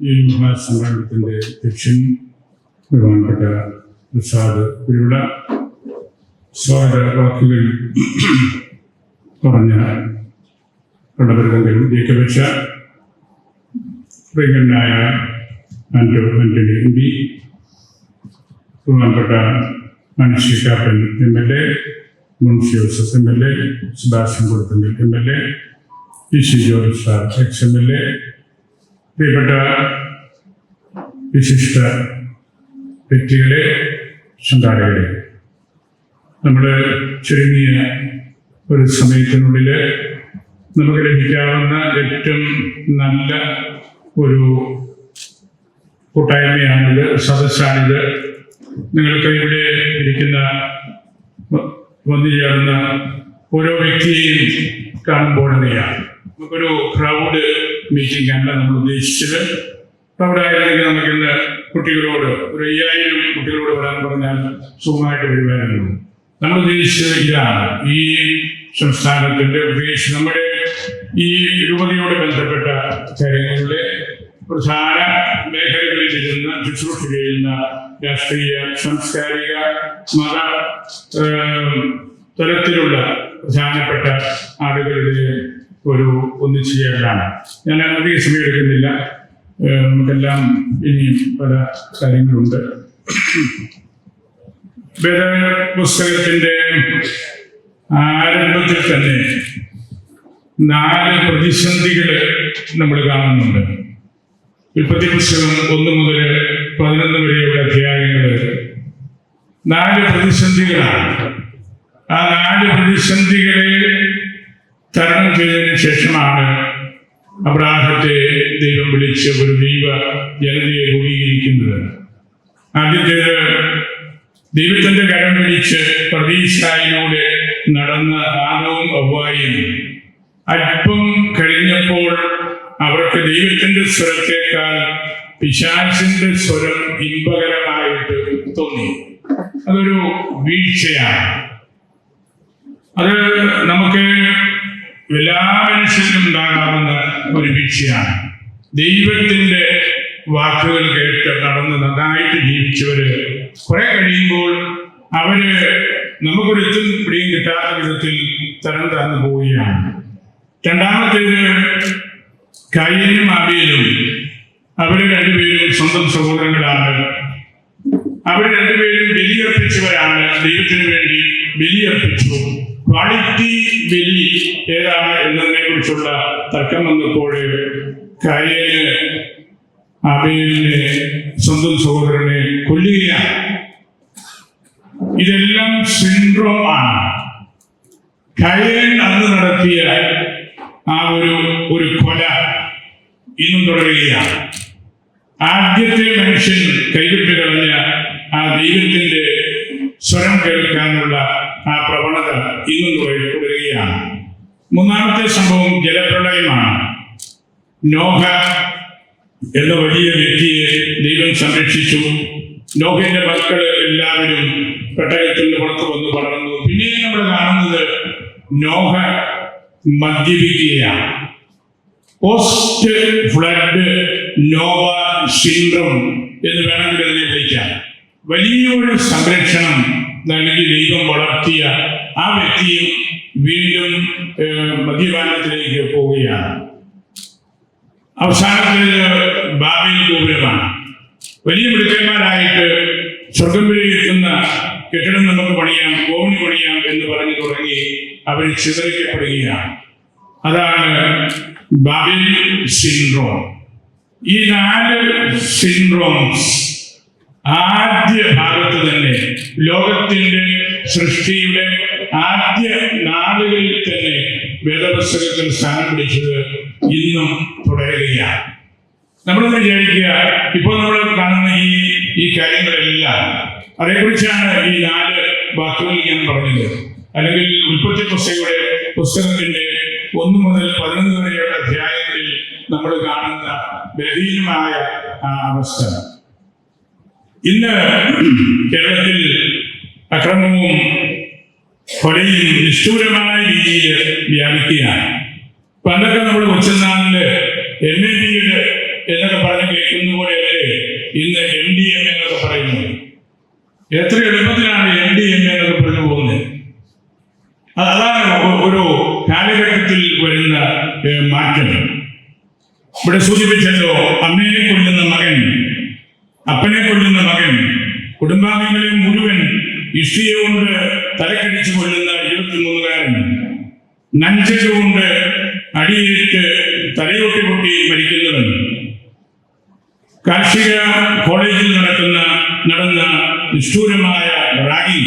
ഈ മഹാസമ്മേളനത്തിന്റെ അധ്യക്ഷൻ ബഹുമാനപ്പെട്ട പ്രസാദ് ഇവരുടെ സ്വാഗത പറഞ്ഞ കടപരതങ്ങൾ ജയിക്കവെച്ച പ്രിയനായ ആൻഡോ ആന്റണി എം പി ബഹുമാനപ്പെട്ട മനുഷ്യ Kappan M L A Mons Joseph M L A Subhashan കൊടുത്തെങ്കിൽ M L A P C George sir ex M L A പ്രിയപ്പെട്ട വിശിഷ്ട വ്യക്തികളെ സംഘാടകരെ നമ്മുടെ ചുരുങ്ങിയ ഒരു സമയത്തിനുള്ളിൽ നമുക്ക് ലഭിക്കാവുന്ന ഏറ്റവും നല്ല ഒരു കൂട്ടായ്മയാണിത് സദസ്സാണിത്. നിങ്ങൾക്ക് ഇവിടെ ഇരിക്കുന്ന വന്നു ചേർന്ന ഓരോ വ്യക്തിയെയും കാണുമ്പോൾ നമുക്കൊരു ക്രൗഡ് മീറ്റിംഗ് അല്ല നമ്മൾ ഉദ്ദേശിച്ചത്. അവിടെ ആയിരുന്നെങ്കിൽ നമുക്ക് ഇന്ന് കുട്ടികളോട് ഒരു അയ്യായിരം കുട്ടികളോട് വരാൻ പറഞ്ഞാൽ സുഖമായിട്ട് വരുമായിരുന്നു നമ്മൾ ഉദ്ദേശിച്ചത് ഇതാണ്. ഈ സംസ്ഥാനത്തിന്റെ പ്രത്യേകിച്ച് നമ്മുടെ ഈ രൂപതയോട് ബന്ധപ്പെട്ട കാര്യങ്ങളിലെ പ്രധാന മേഖലകളിൽ ഇരുന്ന് ശുശ്രൂഷ ചെയ്യുന്ന രാഷ്ട്രീയ സാംസ്കാരിക മത തലത്തിലുള്ള പ്രധാനപ്പെട്ട ആളുകളുടെ ഒരു ഒന്നിച്ചു ചേരലാണ് ഞാൻ അധികം സമയം എടുക്കുന്നില്ല നമുക്കെല്ലാം ഇനിയും പല കാര്യങ്ങളുണ്ട്. പുസ്തകത്തിന്റെ ആരംഭത്തിൽ തന്നെ നാല് പ്രതിസന്ധികൾ നമ്മൾ കാണുന്നുണ്ട്. ഉൽപ്പത്തി പുസ്തകം ഒന്ന് മുതൽ പതിനൊന്ന് വരെയുള്ള അധ്യായങ്ങൾ നാല് പ്രതിസന്ധികളാണ്. ആ നാല് പ്രതിസന്ധികളെ തരണം ചെയ്തതിനു ശേഷമാണ് അബ്രാഹത്തെ ദൈവം വിളിച്ച് ഒരു ദൈവ ജനതയെ രൂപീകരിക്കുന്നത്. ആദ്യത്തേത് ദൈവത്തിന്റെ കരം പിടിച്ച് പ്രതീക്ഷയിലൂടെ നടന്ന ആദവും അവ്വായും. അല്പം കഴിഞ്ഞപ്പോൾ അവർക്ക് ദൈവത്തിന്റെ സ്വരത്തേക്കാൾ പിശാചിന്റെ സ്വരം ഇമ്പകരമായിട്ട് തോന്നി. അതൊരു വീഴ്ചയാണ്. അത് നമുക്ക് എല്ലാ മനുഷ്യനും ഉണ്ടാകാവുന്ന ഒരു വീഴ്ചയാണ് ദൈവത്തിന്റെ വാക്കുകൾ കേട്ട് നടന്ന് നന്നായിട്ട് ജീവിച്ചവര് കുറെ കഴിയുമ്പോൾ അവർ നമുക്കൊരു എത്തും പിടിയും കിട്ടാത്ത വിധത്തിൽ തരം താഴ്ന്നു പോവുകയാണ്. രണ്ടാമത്തേത് കയ്യനും അബിയലും അവർ രണ്ടുപേരും സ്വന്തം സഹോദരങ്ങളാണ്. അവർ രണ്ടുപേരും ബലിയർപ്പിച്ചവരാണ്. ദൈവത്തിന് വേണ്ടി ബലിയർപ്പിച്ചു. ക്വാളിറ്റി വെല്ലി ഏതാണ് എന്നതിനെ കുറിച്ചുള്ള തർക്കം വന്നപ്പോൾ കയന് അബേലിനെ സ്വന്തം സഹോദരനെ കൊല്ലുകയാണ്. ഇതെല്ലാം സിൻഡ്രോം ആണ്. കയൻ അന്ന് നടത്തിയ ആ ഒരു ഒരു കൊല ഇന്നും തുടരുകയാണ്. ആദ്യത്തെ മനുഷ്യൻ കൈവിട്ട് കളഞ്ഞ ആ ദൈവത്തിന്റെ സ്വരം കേൾക്കാനുള്ള ഇന്നും തുട- തുടരുകയാണ് മൂന്നാമത്തെ സംഭവം ജലപ്രളയമാണ്. നോഹ എന്ന വലിയ വ്യക്തിയെ ദൈവം സംരക്ഷിച്ചു. നോഹയുടെ മക്കൾ എല്ലാവരും പെട്ടകത്തിൽ പുറത്തു വന്ന് പടർന്നു. പിന്നെ നമ്മൾ കാണുന്നത് നോഹ മദ്യപിക്കുകയാണ്. പോസ്റ്റ് ഫ്ലഡ് നോവ സിൻഡ്രം എന്ന് വേണമെങ്കിൽ അതിനെ വിളിക്കാം. വലിയൊരു സംരക്ഷണം നൽകി ദൈവം വളർത്തിയ ആ വ്യക്തിയും വീണ്ടും മദ്യപാനത്തിലേക്ക് പോവുകയാണ്. അവസാനത്തിൽ ബാബേൽ ഗോപുരമാണ്. വലിയ മിടുക്കന്മാരായിട്ട് സ്വർഗം വിലയിരുത്തുന്ന കെട്ടിടം നമുക്ക് പണിയാം കോവിന് പണിയാം എന്ന് പറഞ്ഞു തുടങ്ങി അവർ ചിതറിക്കപ്പെടുകയാണ്. അതാണ് ബാബിൽ സിൻഡ്രോം. ഈ നാല് സിൻഡ്രോംസ് ആദ്യ ഭാഗത്ത് തന്നെ ലോകത്തിന്റെ സൃഷ്ടിയുടെ ആദ്യ നാളുകളിൽ തന്നെ വേദപുസ്തകത്തിൽ സ്ഥാനം പിടിച്ചത് ഇന്നും തുടരുകയാണ്. നമ്മളൊന്ന് വിചാരിക്കുക ഇപ്പോൾ നമ്മൾ കാണുന്ന ഈ ഈ കാര്യങ്ങളെല്ലാം അതേക്കുറിച്ചാണ് ഈ നാല് വാക്കുകൾ ഞാൻ പറഞ്ഞത്. അല്ലെങ്കിൽ ഉൽപ്പത്തി പുസ്തകയുടെ പുസ്തകത്തിന്റെ ഒന്ന് മുതൽ പതിനൊന്ന് വരെയുള്ള അധ്യായങ്ങളിൽ നമ്മൾ കാണുന്ന ബലഹീനമായ ആ അവസ്ഥ. ഇന്ന് കേരളത്തിൽ അക്രമവും കൊലയും നിഷ്ഠൂരമായ രീതിയിൽ വ്യാപിക്കുകയാണ്. പണ്ടൊക്കെ നമ്മൾ കൊച്ചുനാളിൽ എം എ ഡിയുടെ എന്നൊക്കെ പറഞ്ഞ് കേൾക്കുന്ന പോലെയല്ലേ ഇന്ന് എം ഡി എം എന്നൊക്കെ പറയുന്നത്. എത്ര എളുപ്പത്തിലാണ് എം ഡി എം എന്നൊക്കെ പറഞ്ഞു പോകുന്നത്. അതാണ് ഒരു കാലഘട്ടത്തിൽ വരുന്ന മാറ്റങ്ങൾ മാറ്റം. ഇവിടെ സൂചിപ്പിച്ചല്ലോ അമ്മയെ കൊല്ലുന്ന മകൻ. അപ്പനെ കൊല്ലുന്ന മകൻ കുടുംബാംഗങ്ങളെ മുഴുവൻ ഇഷ്ടിയെ കൊണ്ട് തലക്കടിച്ചു കൊല്ലുന്ന ഇരുപത്തിമൂന്നുകാരൻ നഞ്ചക കൊണ്ട് അടിയേറ്റ് തലയൊട്ടി പൊട്ടി മരിക്കുന്നവൻ. കാർഷിക കോളേജിൽ നടക്കുന്ന നടന്ന നിഷ്ഠൂരമായ റാഗി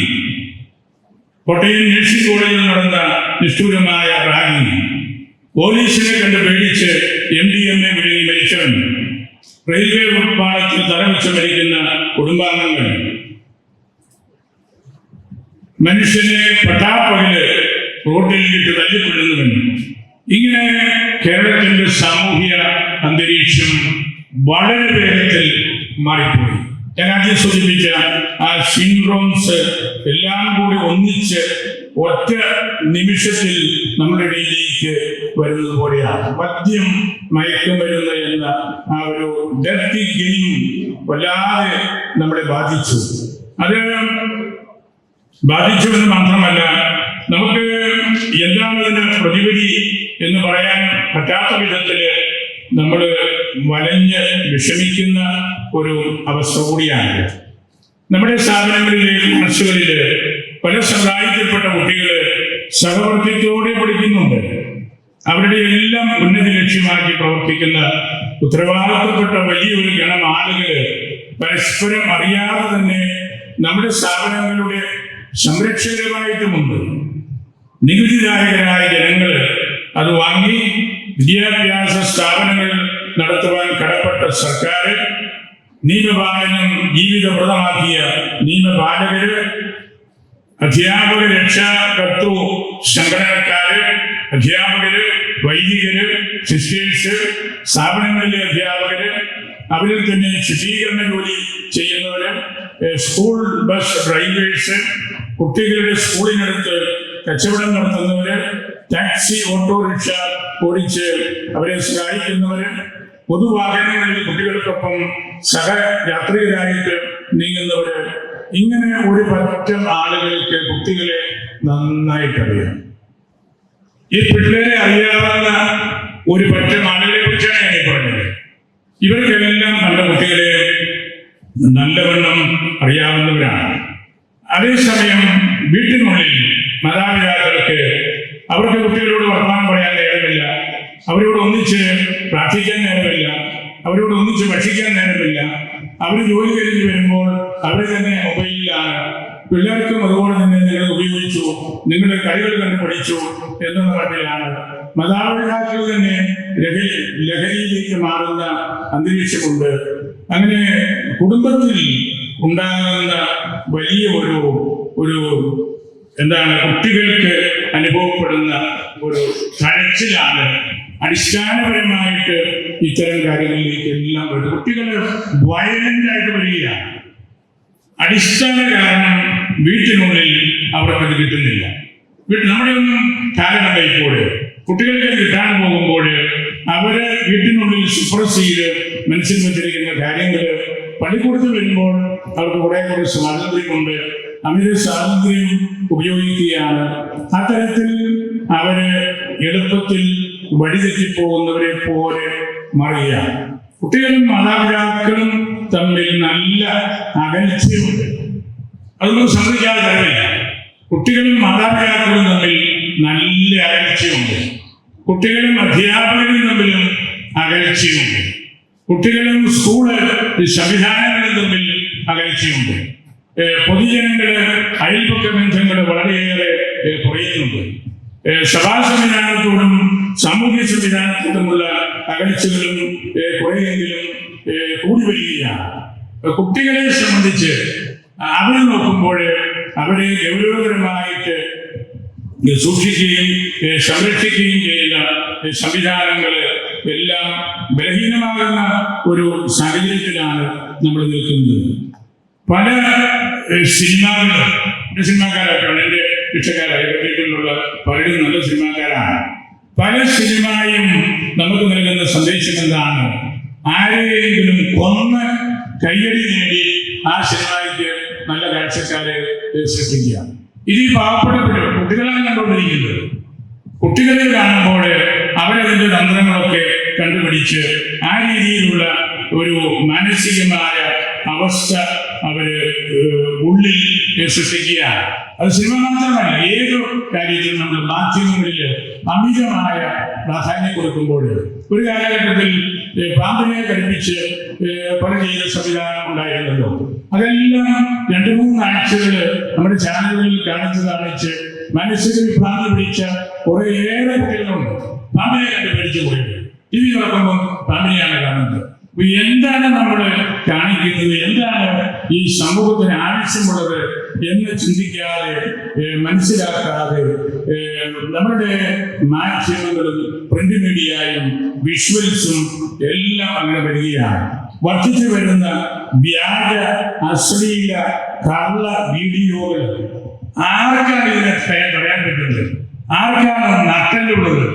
കോട്ടയം നഴ്സിംഗ് കോളേജിൽ നടന്ന നിഷ്ഠൂരമായ റാഗി പോലീസിനെ കണ്ട് പേടിച്ച് എം ഡി എം എ വിഴുങ്ങി മരിച്ചവൻ. റെയിൽവേ പാളത്തിൽ തലവെച്ച് മരിക്കുന്ന കുടുംബാംഗങ്ങൾ. മനുഷ്യനെ പട്ടാപ്പകൽ റോഡിൽ വിട്ട് തല്ലിക്കൊള്ളുന്നവൻ ഇങ്ങനെ കേരളത്തിന്റെ സാമൂഹ്യ അന്തരീക്ഷം വളരെ വേഗത്തിൽ മാറിപ്പോയി. ഞാൻ ആദ്യം സൂചിപ്പിച്ച ആ സിൻഡ്രോംസ് എല്ലാം കൂടി ഒന്നിച്ച് ഒറ്റ നിമിഷത്തിൽ നമ്മുടെ ഇടയിലേക്ക് വരുന്നത് പോലെയാണ്. മദ്യം മയക്കം വരുന്ന എന്ന ആ ഒരു ഡെർട്ടി ഗെയിം വല്ലാതെ നമ്മളെ ബാധിച്ചു. അത് ബാധിച്ചു എന്ന് മാത്രമല്ല നമുക്ക് എന്താണ് ഇതിന് പ്രതിവിധി എന്ന് പറയാൻ പറ്റാത്ത വിധത്തിൽ നമ്മൾ വലഞ്ഞ് വിഷമിക്കുന്ന ഒരു അവസ്ഥ കൂടിയാണ്. നമ്മുടെ സ്ഥാപനങ്ങളിലെ മനസ്സുകളിൽ പല സമുദായത്തിൽപ്പെട്ട കുട്ടികൾ സഹവർത്തിത്തോടെ പഠിക്കുന്നുണ്ട്. അവരുടെ എല്ലാം ഉന്നതി ലക്ഷ്യമാക്കി പ്രവർത്തിക്കുന്ന ഉത്തരവാദിത്തപ്പെട്ട വലിയൊരു ഗണം ആളുകൾ പരസ്പരം അറിയാതെ തന്നെ നമ്മുടെ സ്ഥാപനങ്ങളുടെ സംരക്ഷകരുമായിട്ടുമുണ്ട്. നികുതിദായകരായ ജനങ്ങൾ അത് വാങ്ങി വിദ്യാഭ്യാസ സ്ഥാപനങ്ങൾ നടത്തുവാൻ കടപ്പെട്ട സർക്കാർ നിയമപാലനം ജീവിതപ്രദമാക്കിയ നിയമപാലകര് അധ്യാപക രക്ഷാകർത്തൃ സംഘടനക്കാര് അധ്യാപകര് വൈദികര് സിസ്റ്റേഴ്സ് സ്ഥാപനങ്ങളിലെ അധ്യാപകര് അവരിൽ തന്നെ ശുചീകരണ ജോലി ചെയ്യുന്നവര് സ്കൂൾ ബസ് ഡ്രൈവേഴ്സ് കുട്ടികളുടെ സ്കൂളിനടുത്ത് കച്ചവടം നടത്തുന്നവര് ടാക്സി ഓട്ടോറിക്ഷ ഓടിച്ച് അവരെ സഹായിക്കുന്നവര് പൊതുവാഹനങ്ങളിൽ കുട്ടികൾക്കൊപ്പം സഹയാത്രികരായിട്ട് നീങ്ങുന്നവര് ഇങ്ങനെ ഒരു പറ്റം ആളുകൾക്ക് കുട്ടികളെ നന്നായിട്ടറിയാം ഈ പിള്ളേരെ അറിയാവുന്ന ഒരു പറ്റം ആളുകളെ കുറിച്ചാണ് ഞാൻ പറഞ്ഞത്. ഇവർക്കെല്ലാം നല്ല കുട്ടികളെ നല്ലവണ്ണം അറിയാവുന്നവരാണ്. അതേസമയം വീട്ടിനുള്ളിൽ മാതാപിതാക്കൾക്ക് അവർക്ക് കുട്ടികളോട് വർത്തമാനം പറയാൻ നേരമില്ല. അവരോട് ഒന്നിച്ച് പ്രാർത്ഥിക്കാൻ നേരമില്ല. അവരോട് ഒന്നിച്ച് ഭക്ഷിക്കാൻ നേരമില്ല. അവർ ജോലി കഴിഞ്ഞ് വരുമ്പോൾ അവർ തന്നെ മൊബൈലിലാണ് പിള്ളേർക്കും അതുപോലെ തന്നെ നിങ്ങൾ ഉപയോഗിച്ചു. നിങ്ങളുടെ കഴിവുകൾ കണ്ട് പഠിച്ചു എന്നുള്ള മട്ടിലാണ് മാതാപിതാക്കൾ തന്നെ ലഹരി ലഹരിയിലേക്ക് മാറുന്ന അന്തരീക്ഷമുണ്ട്. അങ്ങനെ കുടുംബത്തിൽ ഉണ്ടാകുന്ന വലിയ ഒരു ഒരു എന്താണ് കുട്ടികൾക്ക് അനുഭവപ്പെടുന്ന ഒരു കരച്ചിലാണ് അടിസ്ഥാനപരമായിട്ട് ഇത്തരം കാര്യങ്ങളിലേക്ക് എല്ലാം വരുന്നത് കുട്ടികൾ വയലന്റ് ആയിട്ട് വരികയാണ്. അടിസ്ഥാന കാരണം വീട്ടിനുള്ളിൽ അവർക്കത് കിട്ടുന്നില്ല. വീട്ടിൽ നമ്മുടെ ഒന്നും കാരണം ഇപ്പോൾ കുട്ടികൾക്ക് കിട്ടാൻ പോകുമ്പോൾ അവർ വീട്ടിനുള്ളിൽ സുപ്രസ് ചെയ്ത് മനസ്സിൽ വെച്ചിരിക്കുന്ന കാര്യങ്ങൾ പള്ളിക്കൂടത്തിൽ വരുമ്പോൾ അവർക്ക് കുറെ കുറെ സ്വാതന്ത്ര്യമുണ്ട് അമിത സ്വാതന്ത്ര്യം ഉപയോഗിക്കുകയാണ്. അത്തരത്തിൽ അവർ എളുപ്പത്തിൽ വഴിതെറ്റിപ്പോകുന്നവരെ പോലെ മറിയാം. കുട്ടികളും മാതാപിതാക്കളും തമ്മിൽ നല്ല അകൽച്ചയുണ്ട്. അതൊന്നും ശ്രദ്ധിക്കാതെ കാര്യമില്ല. കുട്ടികളും മാതാപിതാക്കളും തമ്മിൽ നല്ല അകൽച്ചയുണ്ട്. കുട്ടികളും അധ്യാപകരും തമ്മിലും അകൽച്ചയുണ്ട്. കുട്ടികളും സ്കൂൾ സംവിധാനങ്ങളും തമ്മിൽ അകൽച്ചയുണ്ട്. പൊതുജനങ്ങൾ അയൽപക്ക ബന്ധങ്ങൾ വളരെയേറെ കുറയുന്നുണ്ട്. സഭാ സംവിധാനത്തോടും സാമൂഹ്യ സംവിധാനത്തോടുമുള്ള അകൽച്ചകളും കുറെയെങ്കിലും കൂടി വരികയാണ്. കുട്ടികളെ സംബന്ധിച്ച് അവർ നോക്കുമ്പോൾ അവരെ ഗൗരവകരമായിട്ട് സൂക്ഷിക്കുകയും സംരക്ഷിക്കുകയും ചെയ്യുന്ന സംവിധാനങ്ങൾ എല്ലാം ബലഹീനമാകുന്ന ഒരു സാഹചര്യത്തിലാണ് നമ്മൾ നിൽക്കുന്നത്. പല സിനിമകളും സിനിമാക്കാരൊക്കെയാണ് എന്റെ ഇഷ്ടക്കാരായ പറ്റിയിട്ടുള്ള പലരും നല്ല സിനിമാക്കാരാണ്. പല സിനിമയും നമുക്ക് നൽകുന്ന സന്ദേശം എന്താണ്? ആരെയെങ്കിലും കൊന്ന് കയ്യടി നേടി ആ സിനിമയ്ക്ക് നല്ല കാഴ്ചക്കാരെ സൃഷ്ടിക്കുക ഇത് ഈ പാവപ്പെട്ട കുട്ടികളാണ് കണ്ടുകൊണ്ടിരിക്കുന്നത്. കുട്ടികളെ കാണുമ്പോൾ അവരതിന്റെ തന്ത്രങ്ങളൊക്കെ കണ്ടുപിടിച്ച് ആ രീതിയിലുള്ള ഒരു മാനസികമായ അവസ്ഥ അവർ ഉള്ളിൽ സൃഷ്ടിക്കുക അത് സിനിമ മാത്രമല്ല ഏത് കാര്യത്തിലും നമ്മൾ മാധ്യമങ്ങളിൽ അമിതമായ പ്രാധാന്യം കൊടുക്കുമ്പോൾ ഒരു കാലഘട്ടത്തിൽ പാമ്പിനെ കടിപ്പിച്ച് പല ചെയ്ത സംവിധാനം ഉണ്ടായിരുന്നല്ലോ. അതെല്ലാം രണ്ടു മൂന്ന് ആഴ്ചകൾ നമ്മുടെ ചാനലുകളിൽ കാണിച്ച് കാണിച്ച് മനസ്സിൽ വിഭ്രാന്തി പിടിച്ച കുറേയേറെ കുട്ടികളുണ്ട്. പാമ്പിനെ കണ്ട് പോയത് ടി വി തുറക്കുമ്പോൾ പാമ്പിനെയാണ് കാണുന്നത്. എന്താണ് നമ്മൾ കാണിക്കുന്നത്? എന്താണ് ഈ സമൂഹത്തിന് ആവശ്യമുള്ളത് എന്ന് ചിന്തിക്കാതെ മനസ്സിലാക്കാതെ നമ്മുടെ മാധ്യമങ്ങളും പ്രിന്റ് മീഡിയയും വിഷ്വൽസും എല്ലാം അങ്ങനെ വരികയാണ്. വർദ്ധിച്ചു വരുന്ന വ്യാജ അശ്ലീല കള്ള വീഡിയോകൾ ആർക്കാണ് ഇതിനെ പറയാൻ പറ്റുന്നത്? ആർക്കാണ് നട്ടലുള്ളത്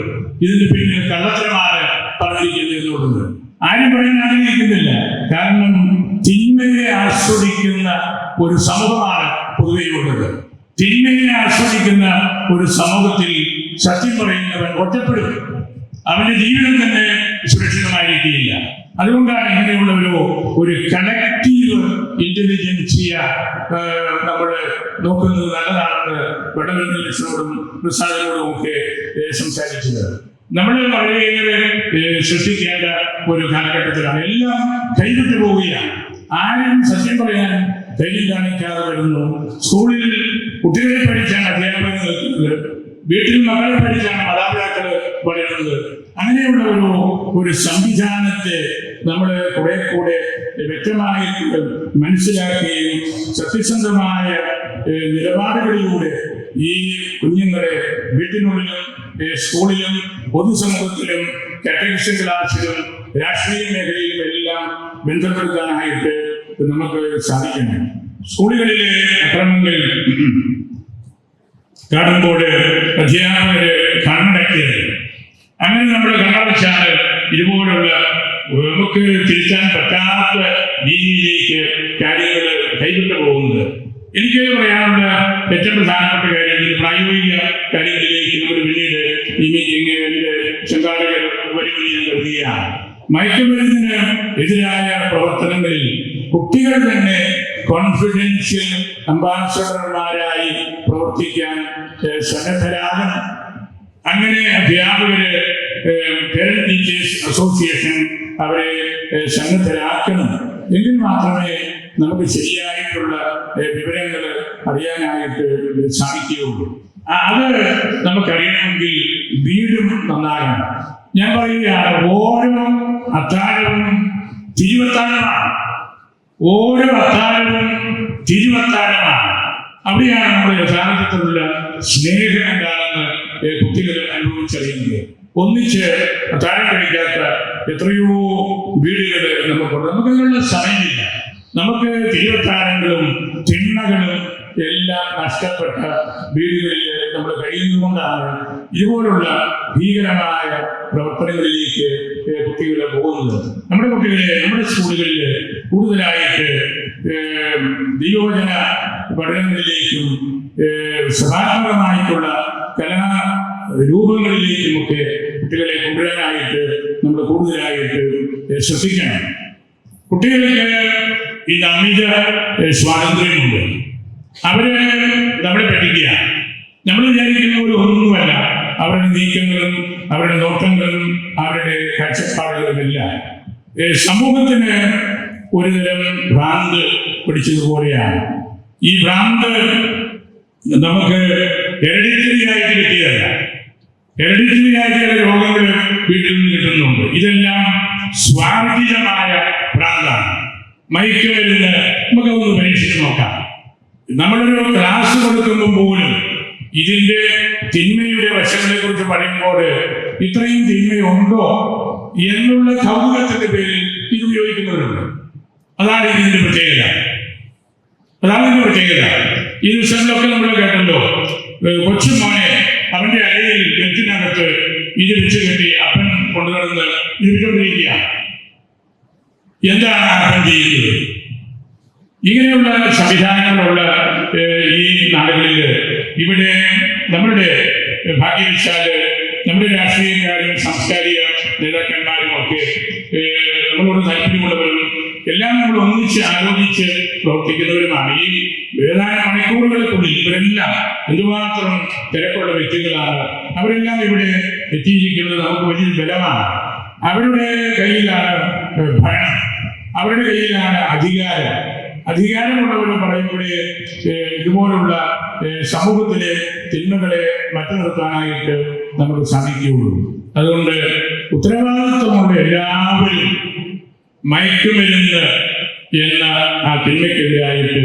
ഇതിന് പിന്നിൽ കള്ളത്തരമാണ് പറഞ്ഞിരിക്കുന്നത് എന്നുള്ളത്. ആരും പറയാൻ ആഗ്രഹിക്കുന്നില്ല കാരണം തിന്മയെ ആസ്വദിക്കുന്ന ഒരു സമൂഹമാണ് പൊതുവെ ഉള്ളത്. തിന്മയെ ആസ്വദിക്കുന്ന ഒരു സമൂഹത്തിൽ സത്യം പറയുന്നവൻ ഒറ്റപ്പെടും. അവന്റെ ജീവിതം തന്നെ സുരക്ഷിതമായിരിക്കില്ല അതുകൊണ്ടാണ് ഇങ്ങനെയുള്ള ഒരു കണക്റ്റീവ് ഇന്റലിജൻസിയ നമ്മൾ നോക്കുന്നത് നല്ലതാണെന്ന് വടകരനോടും പ്രസാദിനോടും ഒക്കെ സംസാരിച്ചത്. നമ്മൾ വളരെയേറെ ഏറെ ശ്രദ്ധിക്കേണ്ട ഒരു കാലഘട്ടത്തിലാണ്. എല്ലാം കൈവിട്ടു പോവുകയാണ്. ആരും സത്യം പറയാൻ ധൈര്യം കാണിക്കാതെ വരുന്നു. സ്കൂളിൽ കുട്ടികളെ പഠിച്ചാണ് അധ്യാപകർ വീട്ടിൽ മകളെ പഠിച്ചാണ് മാതാപിതാക്കൾ വളരുന്നത്. അങ്ങനെയുള്ള ഒരു ഒരു സംവിധാനത്തെ നമ്മൾ കുറെ കൂടെ വ്യക്തമായി മനസ്സിലാക്കുകയും സത്യസന്ധമായ നിലപാടുകളിലൂടെ ഈ കുഞ്ഞുങ്ങളെ വീട്ടിനുള്ളിലും സ്കൂളിലും പൊതുസമൂഹത്തിലും കാറ്റഗറിസ് ക്ലാസ്സിലും രാഷ്ട്രീയ മേഖലയിലും എല്ലാം ബന്ധപ്പെടുത്താനായിട്ട് നമുക്ക് സാധിക്കണം സ്കൂളുകളിലെ അക്രമങ്ങൾ കാണുമ്പോൾ അധ്യാപകര് കണ്ണടക്കിയത്. അങ്ങനെ നമ്മൾ കണ്ണടച്ചാൽ ഇതുപോലുള്ള നമുക്ക് തിരിച്ചാൻ പറ്റാത്ത രീതിയിലേക്ക് കാര്യങ്ങൾ കൈവിട്ടു പോകുന്നത്. എനിക്ക് പറയാനുള്ള ഏറ്റവും പ്രധാനപ്പെട്ട കാര്യം പ്രായോഗിക കാര്യങ്ങളിലേക്ക് നമ്മൾ പിന്നീട് ഈ മീറ്റിംഗിന്റെ സംഘാടകർ വരുമെന്ന് ഞാൻ കരുതുകയാണ് മയക്കുമരുന്നിന് എതിരായ പ്രവർത്തനങ്ങളിൽ കുട്ടികൾ തന്നെ കോൺഫിഡൻഷ്യൽ അംബാസഡർമാരായി പ്രവർത്തിക്കാൻ സന്നദ്ധരാകണം. അങ്ങനെ അധ്യാപകര് പേരന്റ് ടീച്ചേഴ്സ് അസോസിയേഷൻ അവരെ സന്നദ്ധരാക്കണം. എങ്കിൽ മാത്രമേ നമുക്ക് ശരിയായിട്ടുള്ള വിവരങ്ങൾ അറിയാനായിട്ട് സാധിക്കുകയുള്ളൂ. അത് നമുക്കറിയണമെങ്കിൽ വീടും നന്നാകണം. ഞാൻ പറയുകയാണ് ഓരോ അത്താഴവും തിരുവത്താഴമാണ്. ഓരോ അത്താഴവും തിരുവത്താഴമാണ്. അവിടെയാണ് നമ്മൾ യഥാർത്ഥത്തിലുള്ള സ്നേഹം എന്താണെന്ന് കുട്ടികൾ അനുഭവിച്ചറിയുന്നത്. ഒന്നിച്ച് അത്താഴം കഴിക്കാത്ത എത്രയോ വീടുകൾ നമുക്കുണ്ട്. നമുക്കതിനുള്ള സമയമില്ല. നമുക്ക് തിരുവത്താഴങ്ങളും തിണ്ണകളും എല്ലാം നഷ്ടപ്പെട്ട വീടുകളിൽ നമ്മൾ കഴിയുന്നതുകൊണ്ടാണ് ഇതുപോലുള്ള ഭീകരമായ പ്രവർത്തനങ്ങളിലേക്ക് കുട്ടികളെ പോകുന്നത്. നമ്മുടെ കുട്ടികളെ നമ്മുടെ സ്കൂളുകളിൽ കൂടുതലായിട്ട് നിയോജന പഠനങ്ങളിലേക്കും സഹാത്മകമായിട്ടുള്ള കലാ രൂപങ്ങളിലേക്കുമൊക്കെ കുട്ടികളെ കൊണ്ടുവരാനായിട്ട് നമ്മൾ കൂടുതലായിട്ട് ശ്രദ്ധിക്കണം. കുട്ടികൾക്ക് ഈ അമിത സ്വാതന്ത്ര്യമുണ്ട്. അവർ നമ്മളെ പറ്റിക്കുക. നമ്മൾ വിചാരിക്കുന്ന ഒരു ഒന്നുമല്ല. അവരുടെ നീക്കങ്ങളും അവരുടെ നോട്ടങ്ങളും അവരുടെ കാഴ്ചപ്പാടുകളും എല്ലാം ഏഹ് സമൂഹത്തിന് ഒരുതരം ഭ്രാന്ത് പിടിച്ചതുപോലെയാണ്. ഈ ഭ്രാന്ത് നമുക്ക് ഹെറിഡിറ്ററി കിട്ടിയതല്ല. ഹെറിഡിറ്ററി രോഗങ്ങൾ വീട്ടിൽ നിന്ന് കിട്ടുന്നുണ്ട്. ഇതെല്ലാം സ്വാർജിതമായ മയക്കുമരുന്ന് നമുക്ക് ഒന്ന് പരീക്ഷിച്ച് നോക്കാം. നമ്മളൊരു ക്ലാസ് കൊടുക്കുമ്പോൾ പോലും ഇതിന്റെ തിന്മയുടെ വശങ്ങളെ കുറിച്ച് പറയുമ്പോൾ ഇത്രയും തിന്മയുണ്ടോ എന്നുള്ള കൗതുകത്തിന്റെ പേരിൽ ഇത് ഉപയോഗിക്കുന്നവരുണ്ട്. അതാണ് ഇതിന്റെ പ്രത്യേകത. അതാണ് ഇതിന്റെ പ്രത്യേകത. ഈ ദിവസങ്ങളിലൊക്കെ നമ്മൾ കേട്ടല്ലോ കൊച്ചു മോനെ അവന്റെ അരയിൽ വെറ്റിനകത്ത് ഇത് വെച്ച് കെട്ടി അപ്പൻ കൊണ്ടുനടന്ന് ഇത് വിട്ടുകൊണ്ടിരിക്കുക എന്താണ് അർത്ഥം ചെയ്യുന്നത്? ഇങ്ങനെയുള്ള സംവിധാനങ്ങളുള്ള ഈ നാടുകളിൽ ഇവിടെ നമ്മളുടെ ഭാഗ്യവശാൽ നമ്മുടെ രാഷ്ട്രീയക്കാരും സാംസ്കാരിക നേതാക്കന്മാരും ഒക്കെ നമ്മളോട് താല്പര്യമുള്ളവരും എല്ലാം നമ്മൾ ഒന്നിച്ച് ആലോചിച്ച് പ്രവർത്തിക്കുന്നവരുമാണ്. ഈ ഏതാനും മണിക്കൂറുകൾക്കുള്ളിൽ ഇവരെല്ലാം എന്തുമാത്രം തിരക്കുള്ള വ്യക്തികളാണ് അവരെല്ലാം ഇവിടെ എത്തിയിരിക്കുന്നത് നമുക്ക് വലിയ ബലമാണ്. അവരുടെ കയ്യിലാണ് ഭരണം. അവരുടെ കയ്യിലാണ് അധികാരം. അധികാരമുള്ളവരും പറയുമ്പോഴേ ഏഹ്, ഇതുപോലുള്ള സമൂഹത്തിലെ തിന്മകളെ മറ്റു നിർത്താനായിട്ട് നമുക്ക് സാധിക്കുകയുള്ളൂ. അതുകൊണ്ട് ഉത്തരവാദിത്വമുള്ള എല്ലാവരും മയക്കുമരുന്ന് എന്ന ആ തിന്മയ്ക്കെതിരായിട്ട്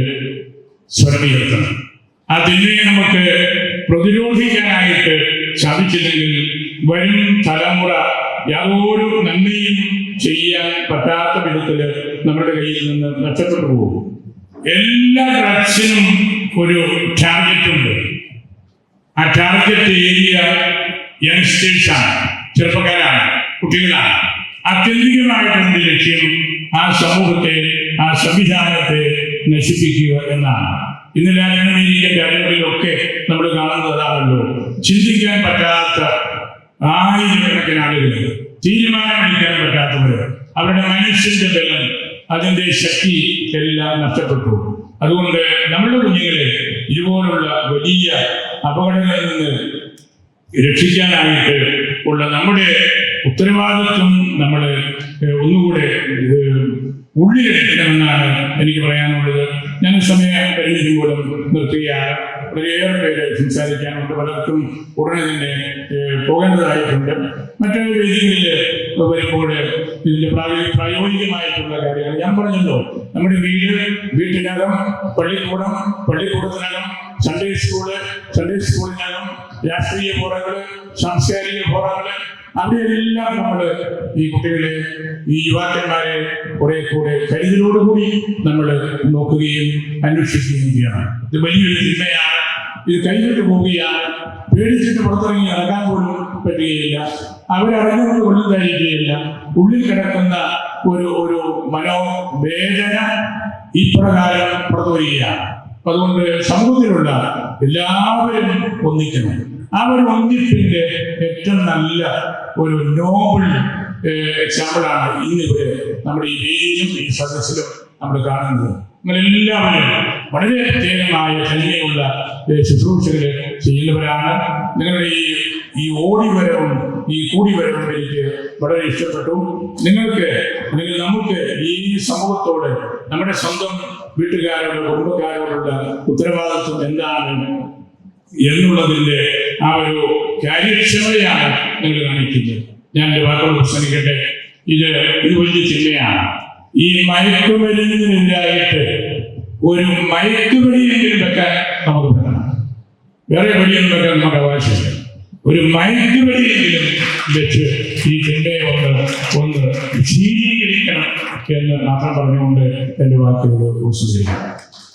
ശ്രമിയെത്തണം ആ തിന്മയെ നമുക്ക് പ്രതിരോധിക്കാനായിട്ട് സാധിച്ചില്ലെങ്കിൽ വരും തലമുറ യാതൊരു നന്മയും ചെയ്യാൻ പറ്റാത്ത വിധത്തിൽ നമ്മുടെ കയ്യിൽ നിന്ന് നഷ്ടപ്പെട്ടു പോകും. എല്ലാ ഡ്രഗ്സിനും ഒരു ടാർഗറ്റ് ഉണ്ട്. ആ ടാർഗറ്റ് ഏരിയ യങ്സ്റ്റേഴ്സാണ് ചെറുപ്പക്കാരാണ് കുട്ടികളാണ്. അത്യന്തികമായിട്ടുള്ള ലക്ഷ്യം? ആ സമൂഹത്തെ ആ സംവിധാനത്തെ നശിപ്പിക്കുക എന്നാണ്. ഇന്ന് ലാറ്റിൻ അമേരിക്കൻ രാജ്യങ്ങളിലൊക്കെ നമ്മൾ കാണുന്നതാണല്ലോ ചിന്തിക്കാൻ പറ്റാത്ത ആയിരക്കണക്കിന് ആളുകൾ തീരുമാനമെടുക്കാൻ പറ്റാത്തവർ അവരുടെ മനുഷ്യന്റെ ബലം അതിന്റെ ശക്തി എല്ലാം നഷ്ടപ്പെട്ടു. അതുകൊണ്ട് നമ്മുടെ കുഞ്ഞുങ്ങളെ ഇതുപോലുള്ള വലിയ അപകടങ്ങളിൽ നിന്ന് രക്ഷിക്കാനായിട്ട് ഉള്ള നമ്മുടെ ഉത്തരവാദിത്വം നമ്മൾ ഒന്നുകൂടെ ഉള്ളിലെടുക്കണമെന്നാണ് എനിക്ക് പറയാനുള്ളത്. ഞാൻ സമയം പരിമിതി പോലും നിർത്തുകയാണ് വളരെയേറെ പേര് സംസാരിക്കാനുണ്ട്. പലർക്കും ഉടനെ തന്നെ പോകേണ്ടതായിട്ടുണ്ട്. മറ്റു വേദികളിൽ വരുമ്പോൾ പ്രായോ- പ്രായോഗികമായിട്ടുള്ള കാര്യങ്ങൾ ഞാൻ പറഞ്ഞല്ലോ. നമ്മുടെ വീട് വീട്ടിനകം പള്ളിക്കൂടം പള്ളിക്കൂടത്തിനകം സൺഡേ സ്കൂൾ സൺഡേ സ്കൂളിനകം രാഷ്ട്രീയ ഫോറങ്ങൾ സാംസ്കാരിക ഫോറങ്ങൾ അവിടെയെല്ലാം നമ്മൾ ഈ കുട്ടികളെ ഈ യുവാക്കന്മാരെ കുറെ കൂടെ കരുതലോടുകൂടി നമ്മൾ നോക്കുകയും അന്വേഷിക്കുകയും ചെയ്യണം ഇത് വലിയൊരു തിന്മയാണ്. ഇത് കൈവിട്ട് പോവുകയാണ്. പേടിച്ചിട്ട് പുറത്തിറങ്ങി നടക്കാൻ പോലും പറ്റുകയില്ല. അവരറിഞ്ഞുകൊണ്ട് കൊള്ളുന്നതായിരിക്കുകയില്ല ഉള്ളിൽ കിടക്കുന്ന ഒരു ഒരു മനോവേദന ഇപ്രകാരം പുറത്തു വരികയാണ് അതുകൊണ്ട് സമൂഹത്തിലുള്ള എല്ലാവരും ഒന്നിക്കണം. ആ ഒരു ഒന്നിപ്പിന്റെ ഏറ്റവും നല്ല ഒരു നോബിൾ എക്സാമ്പിളാണ് ഇന്നിവിടെ നമ്മുടെ ഈ വേദിയിലും ഈ സദസ്സിലും നമ്മൾ കാണുന്നത്. നിങ്ങളെല്ലാവരും വളരെ പ്രത്യേകമായ തനിമയുള്ള ശുശ്രൂഷകൾ ചെയ്യുന്നവരാണ്. നിങ്ങളുടെ ഈ ഈ ഓടി വരവും ഈ കൂടി വരവും എനിക്ക് വളരെ ഇഷ്ടപ്പെട്ടു. നിങ്ങൾക്ക് അല്ലെങ്കിൽ നമുക്ക് ഈ സമൂഹത്തോട് നമ്മുടെ സ്വന്തം വീട്ടുകാരോട് കുടുംബക്കാരോടുള്ള ഉത്തരവാദിത്വം എന്താണ് എന്നുള്ളതിന്റെ ആ ഒരു കാര്യക്ഷമതയാണ് നിങ്ങൾ കാണിക്കുന്നത്. ഞാൻ എന്റെ വാക്കുകൾ പ്രസംഗിക്കട്ടെ ഇത് ഒരു വലിയ ചിന്തയാണ്. ഈ മയക്കുമരുന്നിനെതിരായിട്ട് ഒരു മയക്കുവെടിയെങ്കിലും വെക്കാൻ നമുക്ക് പറ്റണം. വേറെ വെടിയൊന്നും വെക്കാൻ നമുക്ക് അവകാശമില്ല ഒരു മയക്കുവെടിയെങ്കിലും വെച്ച് ഈ ചിന്തയെ ഒന്ന് ഒന്ന് ശീലീകരിക്കണം എന്ന് മാത്രം പറഞ്ഞുകൊണ്ട് എന്റെ വാക്കുകൾ ഉപസംഹരിക്കുന്നു